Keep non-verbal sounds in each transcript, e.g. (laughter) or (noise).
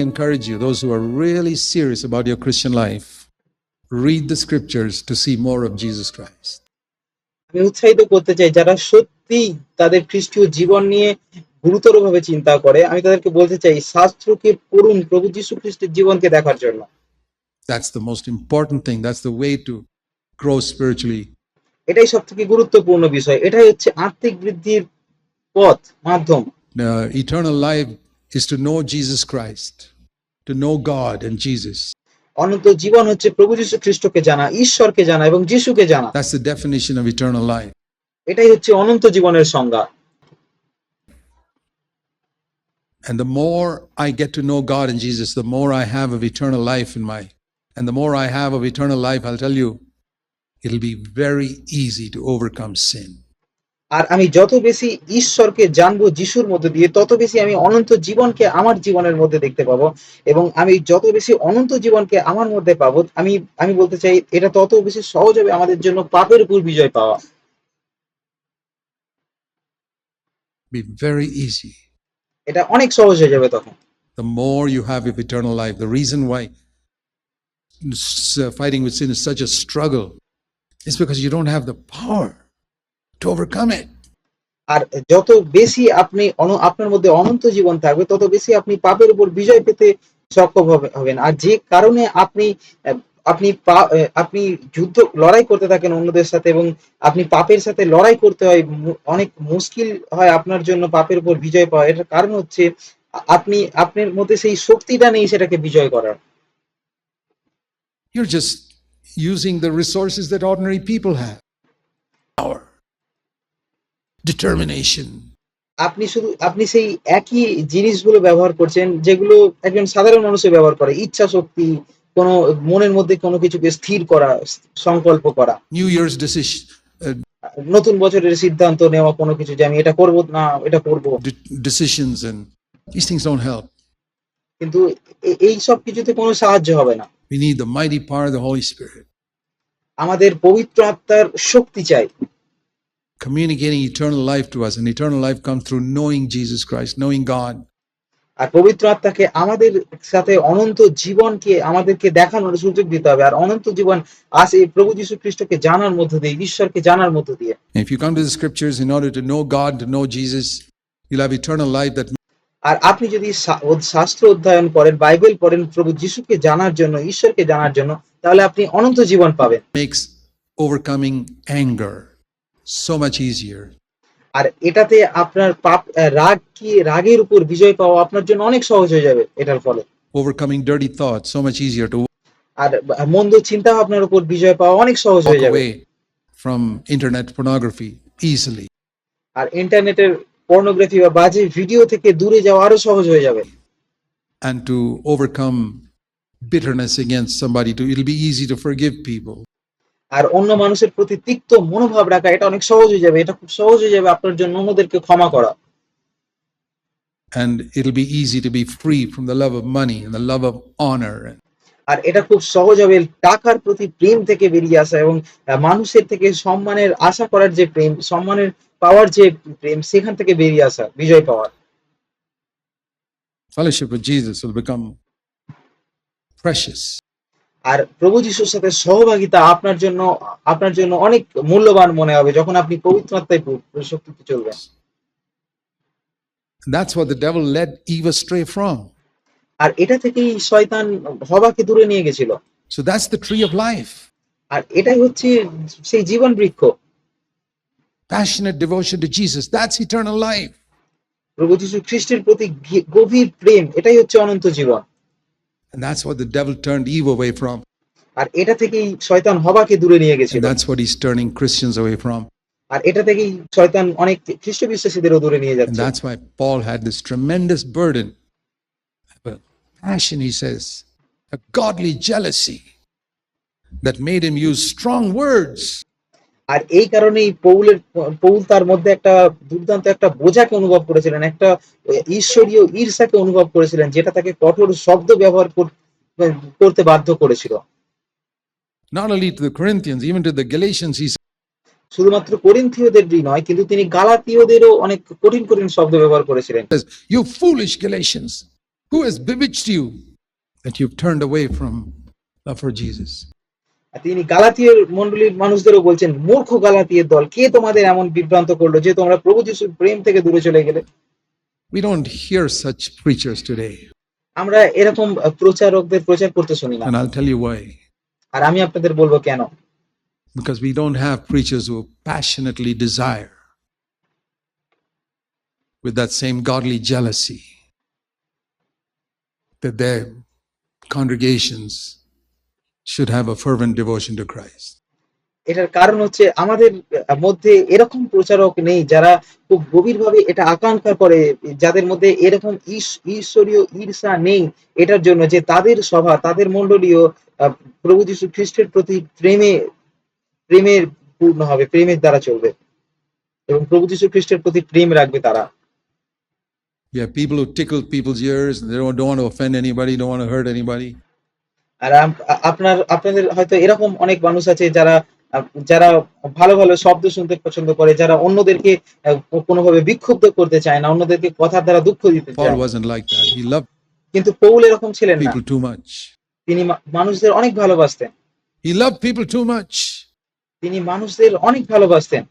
encourage you, those who are really serious about your Christian life, read the scriptures to see more of Jesus Christ. আমি উৎসাহিত করতে চাই যারা সত্যি তাদের খ্রিস্টীয় জীবন নিয়ে গুরুতরভাবে চিন্তা করে আমি তাদেরকে বলতে চাই শাস্ত্রকে পড়ুন প্রভু যীশু খ্রিস্টের জীবনকে দেখার জন্য That's the most important thing. That's the way to grow spiritually. এটাই সব থেকে গুরুত্বপূর্ণ বিষয় এটাই হচ্ছে আত্মিক বৃদ্ধির পথ মাধ্যম Uh, eternal life is to know Jesus Christ, to know God and Jesus. অনন্ত জীবন হচ্ছে প্রভু যীশু খ্রিস্টকে জানা ঈশ্বরকে জানা এবং যিশুকে জানা That's the definition of eternal life. এটাই হচ্ছে অনন্ত জীবনের সংজ্ঞা And the more I get to know God and Jesus, the more I have of eternal life in my, and the more I have of eternal life, I'll tell you, it'll be very easy to overcome sin. আর আমি যত বেশি ঈশ্বরকে জানব যিশুর মধ্যে দিয়ে তত বেশি আমি অনন্ত জীবনকে আমার জীবনের মধ্যে দেখতে পাবো এবং আমি যত বেশি অনন্ত জীবনকে আমার মধ্যে পাবো আমি আমি বলতে চাই এটা তত বেশি সহজ হবে আমাদের জন্য পাপের উপর বিজয় পাওয়া। Be very easy. এটা অনেক সহজ হয়ে যাবে তখন। The more you have of eternal life, the reason why fighting with sin is such a struggle is because you don't have the power. To overcome it. আর যত বেশি আপনি আপনার মধ্যে অনন্ত জীবন থাকবে তত বেশি আপনি পাপের উপর বিজয় পেতে সক্ষম হবেন। আর যে কারণে আপনি আপনি আপনি যুদ্ধ লড়াই করতে থাকেন অন্যদের সাথে এবং আপনি পাপের সাথে লড়াই করতে হয় অনেক মুশকিল হয় আপনার জন্য পাপের উপর বিজয় পাওয়া। এটার কারণ হচ্ছে আপনি আপনার মধ্যে সেই শক্তিটা নেই সেটাকে বিজয় করার। You're just using the resources that ordinary people have. Power, determination, আপনি শুধু আপনি সেই একই জিনিসগুলো ব্যবহার করছেন যেগুলো একজন সাধারণ মানুষের ব্যবহার করে। ইচ্ছা শক্তি কোনো মনের মধ্যে কোনো কিছুকে স্থির করা সংকল্প করা। নিউ decision, uh, নতুন বছরের সিদ্ধান্ত নেওয়া কোনো কিছু যে আমি এটা করব না এটা করব। Decisions, and these things don't help. কিন্তু এই সব কিছুতে কোনো সাহায্য হবে না। We need the mighty power of the Holy Spirit, আমাদের পবিত্র আত্মার শক্তি চাই। communicating eternal life to us. And eternal life comes through knowing Jesus Christ, knowing God. আর পবিত্র আত্মাকে আমাদের সাথে অনন্ত জীবনকে আমাদেরকে দেখানোর সুযোগ দিতে হবে আর অনন্ত জীবন আসে এই প্রভু যীশু খ্রিস্টকে জানার মধ্য দিয়ে ঈশ্বরকে জানার মধ্য দিয়ে And if you come to the scriptures in order to know God, to know Jesus, you'll have eternal life that আর আপনি যদি শা- ও- শাস্ত্র অধ্যয়ন করেন বাইবেল পড়েন প্রভু যিশুকে জানার জন্য ঈশ্বরকে জানার জন্য তাহলে আপনি অনন্ত জীবন পাবেন makes overcoming anger so much easier. আর এটাতে আপনার পাপ আহ, রাগ কি রাগের উপর বিজয় পাওয়া আপনার জন্য অনেক সহজ হয়ে যাবে এটার ফলে Overcoming dirty thoughts so much easier to আর মন্দ চিন্তা ভাবনার উপর বিজয় পাওয়া অনেক সহজ walk হয়ে যাবে away from internet pornography easily. আর ইন্টারনেটের পর্নোগ্রাফি বা বাজে ভিডিও থেকে দূরে যাওয়া আরো সহজ হয়ে যাবে and to overcome bitterness against somebody to it'll be easy to forgive people আর অন্য মানুষের প্রতি তিক্ত মনোভাব রাখা এটা অনেক সহজ হয়ে যাবে। এটা খুব সহজ হয়ে যাবে আপনার জন্য অন্যদেরকে ক্ষমা করা। And it'll be easy to be free from the love of money and the love of honor. আর এটা খুব সহজ হবে টাকার প্রতি প্রেম থেকে বেরিয়ে আসা এবং মানুষের থেকে সম্মানের আশা করার যে প্রেম সম্মানের পাওয়ার যে প্রেম সেখান থেকে বেরিয়ে আসা বিজয় পাওয়ার fellowship with jesus will become precious. আর প্রভু যিশুর সাথে সহভাগিতা আপনার জন্য আপনার জন্য অনেক মূল্যবান মনে হবে যখন আপনি পবিত্র আত্মায় শক্তিতে চলবেন। That's what the devil led eve astray from. আর এটা থেকেই শয়তান হবাকে দূরে নিয়ে গেছিল। So that's the tree of life. আর এটাই হচ্ছে সেই জীবন বৃক্ষ। Passionate devotion to jesus that's eternal life. প্রভু যিশু খ্রিস্টের প্রতি গভীর প্রেম এটাই হচ্ছে অনন্ত জীবন। and that's what the devil turned eve away from আর এটা থেকেই শয়তান হবাকে দূরে নিয়ে and গেছিল that's what he's turning christians away from আর এটা থেকেই শয়তান অনেক খ্রিস্ট বিশ্বাসীদেরও দূরে নিয়ে And যাচ্ছে that's why Paul had this tremendous burden, a passion, he says, a godly jealousy that made him use strong words. আর এই কারণেই পৌলের পৌল তার মধ্যে একটা দুর্দান্ত একটা বোঝাকে অনুভব করেছিলেন একটা ঈশ্বরীয় ঈর্ষাকে অনুভব করেছিলেন যেটা তাকে কঠোর শব্দ ব্যবহার করতে বাধ্য করেছিল Not only to the Corinthians, even to the Galatians, he শুধুমাত্র করিন্থীয়দেরই নয় কিন্তু তিনি গালাতীয়দেরও অনেক কঠিন কঠিন শব্দ ব্যবহার করেছিলেন You foolish Galatians, Who has bewitched you that you've turned away from love for Jesus? তিনি গালাতীয় মন্ডলীর মানুষদেরও বলছেন মূর্খ গালাতীয় দল কে তোমাদের এমন বিভ্রান্ত করল যে তোমরা প্রভু যিশুর প্রেম থেকে দূরে চলে গেলে We don't hear such preachers today. আমরা এরকম প্রচারকদের প্রচার করতে শুনি না And I'll tell you why. আর আমি আপনাদের বলব কেন Because we don't have preachers who passionately desire with that same godly jealousy that their congregations should have a fervent devotion to Christ. এটার কারণ হচ্ছে আমাদের মধ্যে এরকম প্রচারক নেই যারা খুব গভীরভাবে এটা আকাঙ্ক্ষা করে যাদের মধ্যে এরকম ঈশ- ঈশ্বরীয় ঈর্ষা নেই এটার জন্য যে তাদের সভা তাদের মণ্ডলীয় প্রভু যীশু খ্রিস্টের প্রতি প্রেমে প্রেমের পূর্ণ হবে প্রেমের দ্বারা চলবে এবং প্রভু যীশু খ্রিস্টের প্রতি প্রেম রাখবে তারা have people who tickle people's ears they don't, don't want to offend anybody, don't want to hurt anybody. আর আপনার আপনাদের হয়তো এরকম অনেক মানুষ আছে যারা যারা ভালো ভালো শব্দ শুনতে পছন্দ করে যারা অন্যদেরকে কোনোভাবে বিক্ষুব্ধ করতে চায় না অন্যদেরকে কথার দ্বারা দুঃখ দিতে চায় কিন্তু পৌল এরকম ছিলেন না. তিনি মানুষদের অনেক ভালোবাসতেন। He loved people too much. তিনি মানুষদের অনেক ভালোবাসতেন।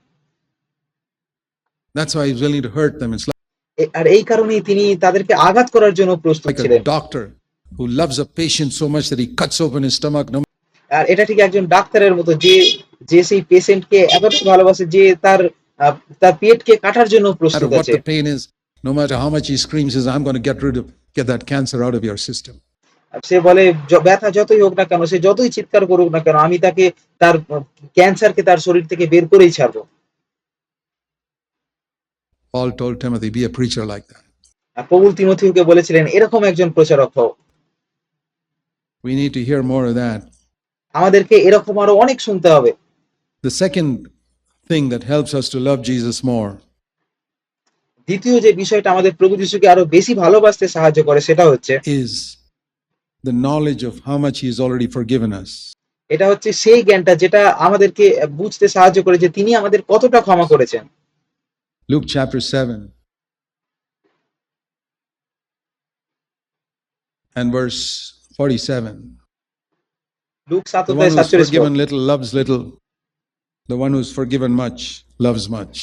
Why he's willing to hurt them. It's like, আর এই কারণেই তিনি তাদেরকে আঘাত করার জন্য প্রস্তুত ছিলেন। doctor. Who loves a patient so much that he cuts open his stomach no আর এটা ঠিক একজন ডাক্তারের মতো যে যে সেই পেশেন্টকে এতটা ভালোবাসে যে তার তার পেটকে কাটার জন্য প্রস্তুত আছে the pain is, no matter how much he screams, says, I'm going to get rid of, get that cancer out of your system. সে বলে ব্যথা যতই হোক না কেন সে যতই চিৎকার করুক না কেন আমি তাকে তার ক্যান্সারকে তার শরীর থেকে বের করেই ছাড়বো Paul told Timothy, be a preacher like that. Paul তিমথিউকে বলেছিলেন এরকম একজন প্রচারক হও We need to hear more of that. আমাদেরকে এরকম আরো অনেক শুনতে হবে The second thing that helps us to love Jesus more দ্বিতীয় যে বিষয়টা আমাদের প্রভু যিশুকে আরো বেশি ভালোবাসতে সাহায্য করে সেটা হচ্ছে is the knowledge of how much he has already forgiven us. এটা হচ্ছে সেই জ্ঞানটা যেটা আমাদেরকে বুঝতে সাহায্য করে যে তিনি আমাদের কতটা ক্ষমা করেছেন Luke chapter 7 and verse 47. Luke সাত The one অধ্যায় who's সাতচল্লিশ পদ। forgiven little loves little. The one who's forgiven much loves much.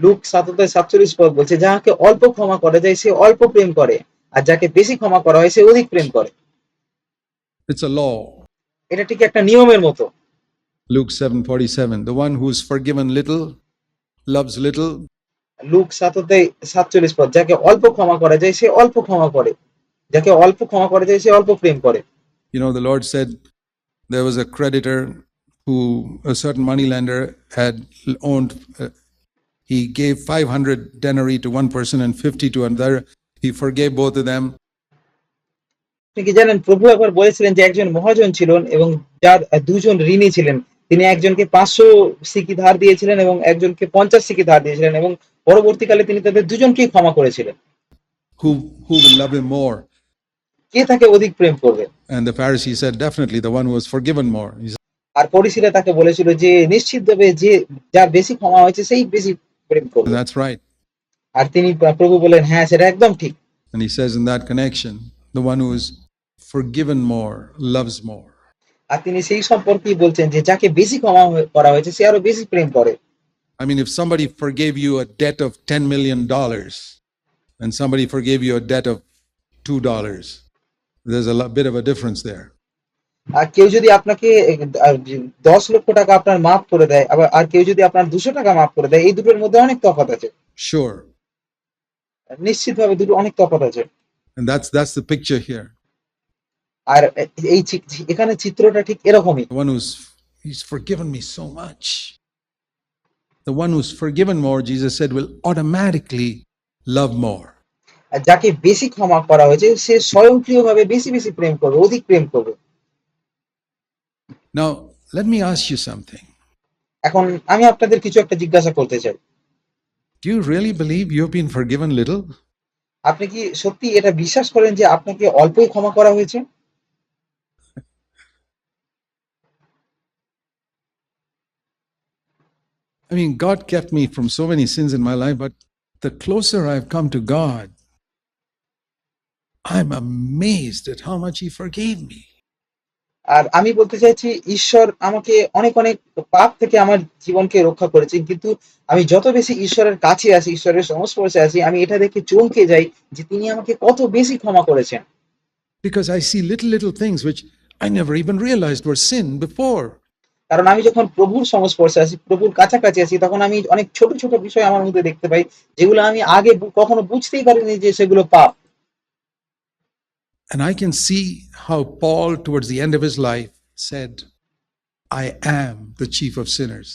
Luke সাত অধ্যায় সাতচল্লিশ পদ বলছে যাহাকে অল্প ক্ষমা করা যায় সে অল্প প্রেম করে আর যাকে বেশি ক্ষমা করা হয় সে অধিক প্রেম করে It's a law. এটা ঠিক একটা নিয়মের মতো Luke 7:47. The one who's forgiven little loves little. Luke সাত অধ্যায় সাতচল্লিশ পদ যাকে অল্প ক্ষমা করা যায় সে অল্প ক্ষমা করে যাকে অল্প ক্ষমা করে যায় সে অল্প প্রেম করে। You know the Lord said there was a creditor who a certain money lender had owned he gave 500 denarii to one person and 50 to other he forgave both of them কি জানেন প্রভু একবার বলেছিলেন যে একজন মহাজন ছিলেন এবং যার দুজন ঋণী ছিলেন। তিনি একজনকে পাঁচশো সিকি ধার দিয়েছিলেন এবং একজনকে পঞ্চাশ সিকি ধার দিয়েছিলেন এবং পরবর্তীকালে তিনি তাদের দুজনকেই ক্ষমা করেছিলেন। খুব খুব উইল লাভ হিম মোর কে তাকে অধিক প্রেম করবে And the Pharisee said, Definitely the one who was forgiven more. He said, আর পরিশীরা তাকে বলেছিল যে নিশ্চিতভাবে যে যার বেশি ক্ষমা হয়েছে সেই বেশি প্রেম করবে That's right. আর তিনি প্রভু বলেন হ্যাঁ সেটা একদম ঠিক And he says in that connection, the one who is forgiven more loves more. আর তিনি সেই সম্পর্কেই বলছেন যে যাকে বেশি ক্ষমা হয়ে- করা হয়েছে সে আরো বেশি প্রেম করে I mean, if somebody forgave you a debt of $10 million and somebody forgave you a debt of $2, there's a lo- bit of a difference there. আর কেউ যদি আপনাকে আহ, দশ লক্ষ টাকা আপনার মাফ করে দেয় আবার আর কেউ যদি আপনার দুশো টাকা মাফ করে দেয় এই দুটোর মধ্যে অনেক তফাৎ আছে Sure. নিশ্চিতভাবে দুটো অনেক তফাৎ আছে And that's that's the picture here. আর এই চি- এখানে চিত্রটা ঠিক এরকমই The one who's he's forgiven me so much. The one who's forgiven more, Jesus said, will automatically love more. যাকে বেশি ক্ষমা করা হয়েছে সে স্বয়ংক্রিয়ভাবে বেশি বেশি প্রেম করবে অধিক প্রেম করবে Now, let me ask you something. এখন আমি আপনাদের কিছু একটা জিজ্ঞাসা করতে চাই Do you really believe you've been forgiven little? আপনি কি সত্যি এটা বিশ্বাস করেন যে আপনাকে অল্পই ক্ষমা করা হয়েছে I mean, God kept me from so many sins in my life, but the closer I've come to God, I'm amazed at how much He forgave me. আর আমি বলতে চাইছি ঈশ্বর আমাকে অনেক অনেক পাপ থেকে আমার জীবনকে রক্ষা করেছেন কিন্তু আমি যত বেশি ঈশ্বরের কাছে আছি ঈশ্বরের সংস্পর্শে আছি আমি এটা দেখে চমকে যাই যে তিনি আমাকে কত বেশি ক্ষমা করেছেন Because I see little, little things which I never even realized were sin before. কারণ আমি যখন প্রভুর সংস্পর্শে আছি প্রভুর কাছাকাছি আছি তখন আমি অনেক ছোট ছোট বিষয় আমার মধ্যে দেখতে পাই যেগুলো আমি আগে কখনো বুঝতেই পারিনি যে সেগুলো পাপ And I can see how Paul, towards the end of his life, said, I am the chief of sinners.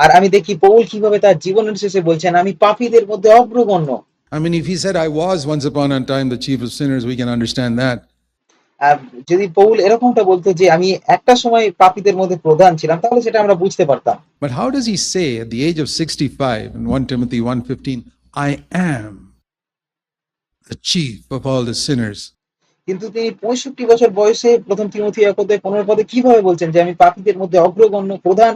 আর আমি দেখি পৌল কিভাবে তার জীবনের শেষে বলছেন আমি পাপীদের মধ্যে অগ্রগণ্য I mean, if he said, I was once upon a time the chief of sinners, we can understand that. আর যদি পৌল এরকমটা বলতো যে আমি একটা সময় পাপীদের মধ্যে প্রধান ছিলাম তাহলে সেটা আমরা বুঝতে পারতাম But how does he say at the age of 65 in 1 Timothy 1:15, I am the chief of all the sinners? কিন্তু তিনি পঁয়ষট্টি বছর বয়সে প্রথম তিমথি এক অধ্যায় পনেরো পদে কীভাবে বলছেন যে আমি পাপীদের মধ্যে অগ্রগণ্য প্রধান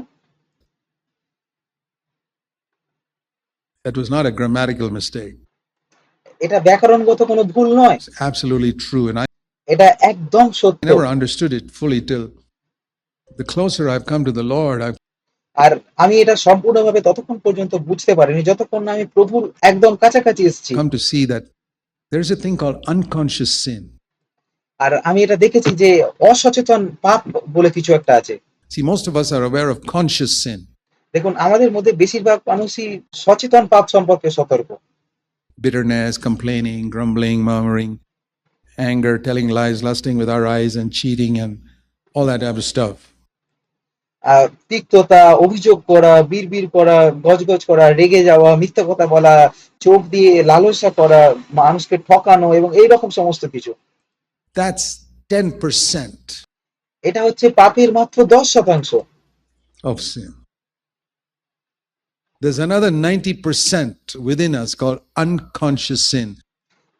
That was not a grammatical mistake. এটা ব্যাকরণগত কোনো ভুল নয় It's absolutely true. And I এটা একদম সত্য never understood it fully till the closer I've come to the Lord, I've আর আমি এটা সম্পূর্ণভাবে ততক্ষণ পর্যন্ত বুঝতে পারিনি যতক্ষণ না আমি প্রভুর একদম কাছাকাছি এসেছি come to see that there's a thing called unconscious sin. আর আমি এটা দেখেছি যে অসচেতন পাপ বলে কিছু একটা আছে See, most of us are aware of conscious sin দেখুন আমাদের মধ্যে বেশিরভাগ মানুষই সচেতন পাপ সম্পর্কে সতর্ক bitterness, complaining, grumbling, murmuring, anger, telling lies, lusting with our eyes, and cheating, and all that type of stuff. আহ, তিক্ততা অভিযোগ করা বীর করা গজগজ করা রেগে যাওয়া মিথ্যা কথা বলা চোখ দিয়ে লালসা করা মানুষকে ঠকানো এবং এই রকম সমস্ত কিছু That's 10% এটা হচ্ছে পাপের মাত্র দশ শতাংশ of sin. There's another 90% within us called unconscious sin.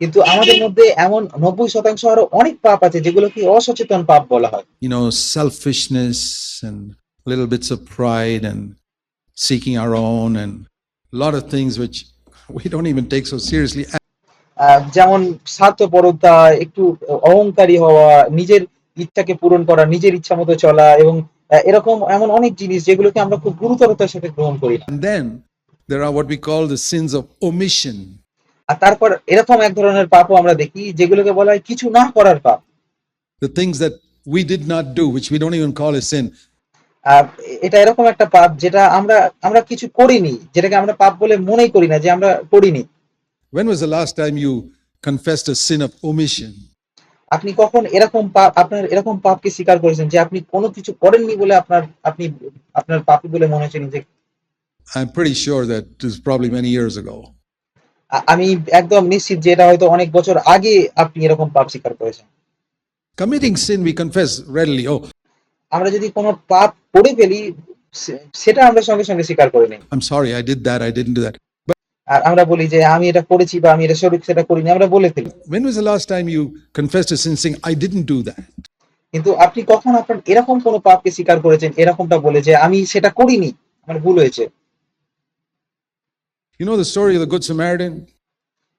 কিন্তু আমাদের মধ্যে এমন নব্বই শতাংশ আরো অনেক পাপ আছে যেগুলো কি অসচেতন পাপ বলা হয় You know, selfishness and little bits of pride and seeking our own and a lot of things which we don't even take so seriously. যেমন স্বার্থপরতা একটু অহংকারী হওয়া নিজের ইচ্ছাকে পূরণ করা নিজের ইচ্ছা মতো চলা এবং এরকম এমন অনেক জিনিস যেগুলোকে আমরা খুব গুরুতরতার সাথে গ্রহণ করি না And then there are what we call the sins of omission. আর তারপর এরকম এক ধরনের পাপও আমরা দেখি যেগুলোকে বলা হয় কিছু না করার পাপ the things that we did not do, which we don't even call a sin. আর এটা এরকম একটা পাপ যেটা আমরা আমরা কিছু করিনি যেটাকে আমরা পাপ বলে মনেই করি না যে আমরা করিনি When was the last time you confessed a sin of omission? আপনি কখন এরকম পাপ আপনার এরকম পাপকে স্বীকার করেছেন যে আপনি কোনো কিছু করেননি বলে আপনার আপনি আপনার পাপি বলে মনে হচ্ছে নিজে I'm pretty sure that it was probably many years ago. আ- আমি একদম নিশ্চিত যে এটা হয়তো অনেক বছর আগে আপনি এরকম পাপ স্বীকার করেছেন Committing sin, we confess readily. Oh, আমরা যদি কোনো পাপ করে ফেলি সে- সেটা আমরা সঙ্গে সঙ্গে স্বীকার করে নিই I'm sorry, I did that, I didn't do that. আর আমরা বলি যে আমি এটা করেছি বা আমি এটা সঠিক সেটা করিনি আমরা বলে ফেলি When was the last time you confessed a sin saying, I didn't do that? কিন্তু আপনি কখন আপনার এরকম কোনো পাপকে স্বীকার করেছেন এরকমটা বলে যে আমি সেটা করিনি আমার ভুল হয়েছে You know the story of the Good Samaritan?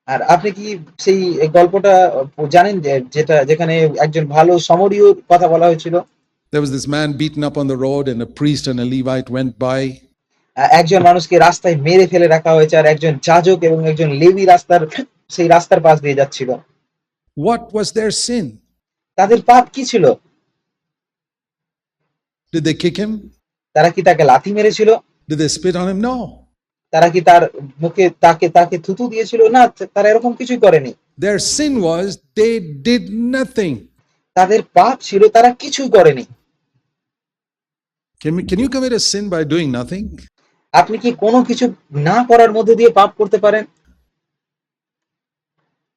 আর আপনি কি সেই গল্পটা জানেন যেটা যেখানে একজন ভালো সমরীয় কথা বলা হয়েছিল There was this man beaten up on the road, and a priest and a Levite went by. একজন মানুষকে রাস্তায় মেরে ফেলে রাখা হয়েছে আর একজন যাজক এবং একজন লেবি রাস্তার সেই রাস্তার পাশ দিয়ে যাচ্ছিল What was their sin? তাদের পাপ কি ছিল Did they kick him? তারা কি তাকে লাথি মেরেছিল Did they spit on him? No. তারা কি তার মুখে তাকে তাকে থুতু দিয়েছিল না তারা এরকম কিছুই করেনি Their sin was they did nothing. তাদের পাপ ছিল তারা কিছুই করেনি Can, can you commit a sin by doing nothing? আপনি কি কোনো কিছু না করার মধ্যে দিয়ে পাপ করতে পারেন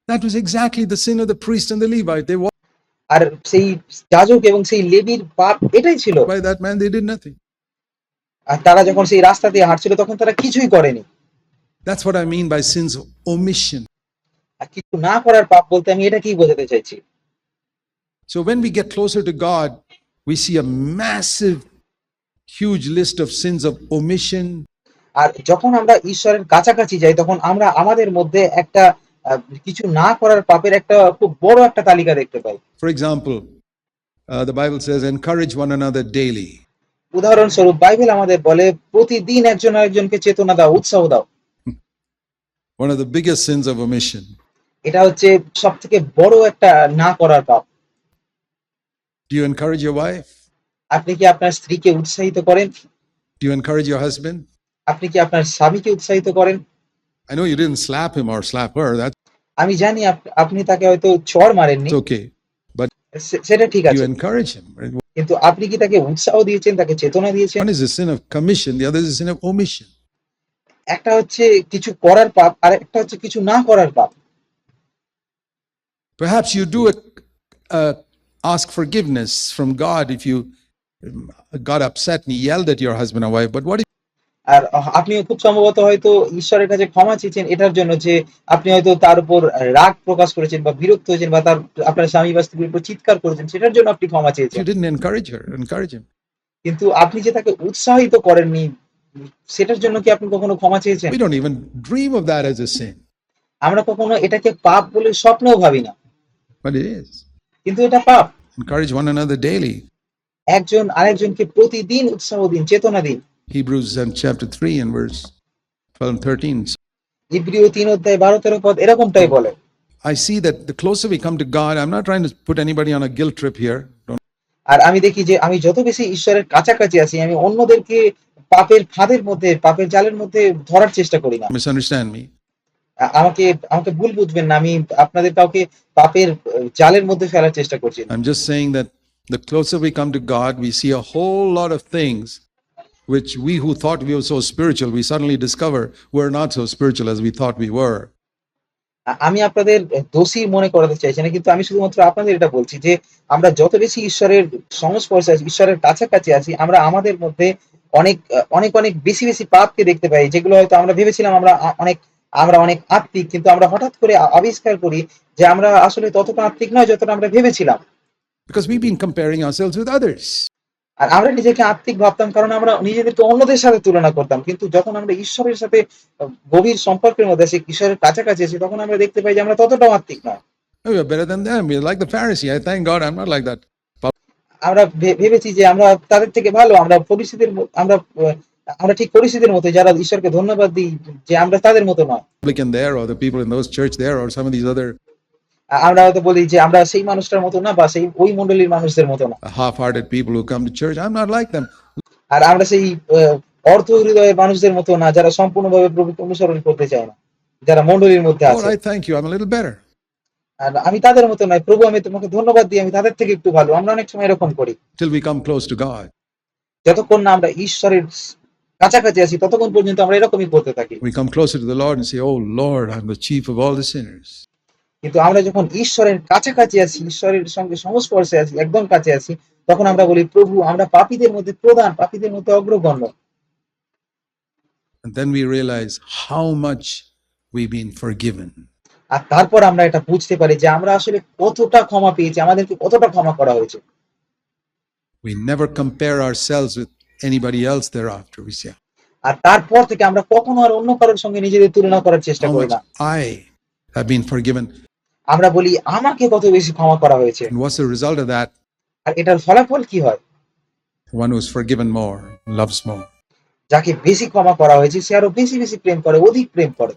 That was exactly the sin of the priest and the Levite. They walked আর সেই যাজক এবং সেই লেবির পাপ এটাই ছিল by that man, they did nothing. আর তারা যখন সেই রাস্তা দিয়ে হাঁটছিল তখন তারা কিছুই করেনি That's what I mean by sins of omission. আর কিছু না করার পাপ বলতে আমি এটা কি বোঝাতে চাইছি So when we get closer to God, we see a massive, huge list of sins of omission, আর যখন আমরা ঈশ্বরের কাছাকাছি যাই তখন আমরা আমাদের মধ্যে একটা কিছু না করার পাপের একটা খুব বড় একটা তালিকা দেখতে পাই For example, uh, the Bible says, encourage one another daily. উদাহরণস্বরূপ বাইবেল আমাদের বলে প্রতিদিন একজন আরেকজনকে চেতনা দাও উৎসাহ দাও (laughs) One of the biggest sins of omission. এটা হচ্ছে সব থেকে বড় একটা না করার পাপ Do you encourage your wife? আপনি কি আপনার স্ত্রীকে উৎসাহিত করেন? Do you encourage your husband আপনি কি আপনার স্বামীকে উৎসাহিত করেন? I know you didn't slap him or slap her that আমি জানি আপনি তাকে হয়তো চর মারেননি। ওকে বাট সেটা ঠিক আছে। ইউ এনকারেজ হিম কিন্তু আপনি কি তাকে উৎসাহ দিয়েছেন তাকে চেতনা দিয়েছেন? One is the sin of commission the other is sin of omission একটা হচ্ছে কিছু করার পাপ আর একটা হচ্ছে কিছু না করার পাপ। Perhaps you do a, uh, ask forgiveness from god if you got upset and yelled at your husband or wife. But what if আর আপনি খুব সম্ভবত হয়তো ঈশ্বরের কাছে ক্ষমা চেয়েছেন এটার জন্য যে আপনি হয়তো তার উপর রাগ প্রকাশ করেছেন বা বিরক্ত হয়েছেন বা তার আপনার স্বামী বা স্ত্রীর উপর চিৎকার করেছেন সেটার জন্য আপনি ক্ষমা চেয়েছেন didn't encourage her, encourage him? কিন্তু আপনি যে তাকে উৎসাহিত করেননি সেটার জন্য কি আপনি কখনো ক্ষমা চেয়েছেন We don't even dream of that as a sin, আমরা কখনো এটাকে পাপ বলে স্বপ্নেও ভাবি না but it is. কিন্তু এটা পাপ Encourage one another daily. একজন আরেকজনকে প্রতিদিন উৎসাহ দিন চেতনা দিন Hebrews chapter 3 and verse 12 and 13. ইব্রিয় তিন অধ্যায় বারো তেরো পদ এরকমটাই বলে I see that the closer we come to God, I'm not trying to put anybody on a guilt trip here. Don't আর আমি দেখি যে আমি যত বেশি ঈশ্বরের কাছাকাছি আছি আমি অন্যদেরকে পাপের ফাঁদের মধ্যে পাপের জালের মধ্যে ধরার চেষ্টা করি না misunderstand me. আমাকে আমাকে ভুল বুঝবেন না আমি আপনাদের কাউকে পাপের জালের মধ্যে ফেলার চেষ্টা করছি। I'm just saying that the closer we come to God, we see a whole lot of things which we who thought we were so spiritual, we suddenly discover we're not so spiritual as we thought we were. আ- আমি আপনাদের দোষী মনে করাতে চাইছি না কিন্তু আমি শুধুমাত্র আপনাদের এটা বলছি যে আমরা যত বেশি ঈশ্বরের সংস্পর্শে আছি ঈশ্বরের কাছাকাছি আছি আমরা আমাদের মধ্যে অনেক আহ, অনেক অনেক বেশি বেশি পাপকে দেখতে পাই যেগুলো হয়তো আমরা ভেবেছিলাম আমরা আ- অনেক আমরা অনেক আত্মিক কিন্তু আমরা হঠাৎ করে আ- আবিষ্কার করি যে আমরা আসলে ততটা আত্মিক নয় যতটা আমরা ভেবেছিলাম Because we've been comparing ourselves with others. আর আমরা নিজেকে আত্মিক ভাবতাম কারণ আমরা নিজেদেরকে অন্যদের সাথে তুলনা করতাম কিন্তু যখন আমরা ঈশ্বরের সাথে আহ, গভীর সম্পর্কের মধ্যে আছি ঈশ্বরের কাছাকাছি আছি তখন আমরা দেখতে পাই যে আমরা ততটাও আত্মিক নয় Oh, we're better than them. We're like the Pharisee. I thank God I'm not like that. আমরা ভে- ভেবেছি যে আমরা তাদের থেকে ভালো আমরা পরিস্থিতির ম- আমরা আহ, আমরা ঠিক পরিস্থিতির মতো যারা ঈশ্বরকে ধন্যবাদ দিই যে আমরা তাদের মতো নয় Publican there or the people in those church there or some of these other আ- আমরা হয়তো বলি যে আমরা সেই মানুষটার মতো না বা সেই ওই মন্ডলীর মানুষদের মতো না half-hearted people who come to church. I'm not like them. আর আমরা সেই অর্থ হৃদয়ের মানুষদের মতো না যারা সম্পূর্ণভাবে প্রভুকে অনুসরণ করতে চায় না যারা মন্ডলীর মধ্যে আছে I thank you. I'm a little better. আর আমি তাদের মতো নয় প্রভু আমি তোমাকে ধন্যবাদ দিই আমি তাদের থেকে একটু ভালো আমরা অনেক সময় এরকম করি Till we come close to God. যতক্ষণ না আমরা ঈশ্বরের কাছাকাছি আছি ততক্ষণ পর্যন্ত আমরা এরকমই করতে থাকি We come closer to the Lord and say, Oh Lord, I'm the chief of all the sinners. কিন্তু আমরা যখন ঈশ্বরের কাছাকাছি আছি ঈশ্বরের সঙ্গে সংস্পর্শে আছি একদম কাছে আছি তখন আমরা বলি প্রভু আমরা পাপীদের মধ্যে প্রধান পাপীদের মধ্যে অগ্রগণ্য And then we realize how much we've been forgiven. আর তারপর আমরা এটা বুঝতে পারি যে আমরা আসলে কতটা ক্ষমা পেয়েছি আমাদেরকে কতটা ক্ষমা করা হয়েছে We never compare ourselves with anybody else thereafter. We say, আর তারপর থেকে আমরা কখনো আর অন্য কারোর সঙ্গে নিজেদের তুলনা করার চেষ্টা করি না I have been forgiven. আমরা বলি আমাকে কত বেশি ক্ষমা করা হয়েছে And what's the result of that? আর এটার ফলাফল কি হয় One who's forgiven more loves more. যাকে বেশি ক্ষমা করা হয়েছে সে আরও বেশি বেশি প্রেম করে অধিক প্রেম করে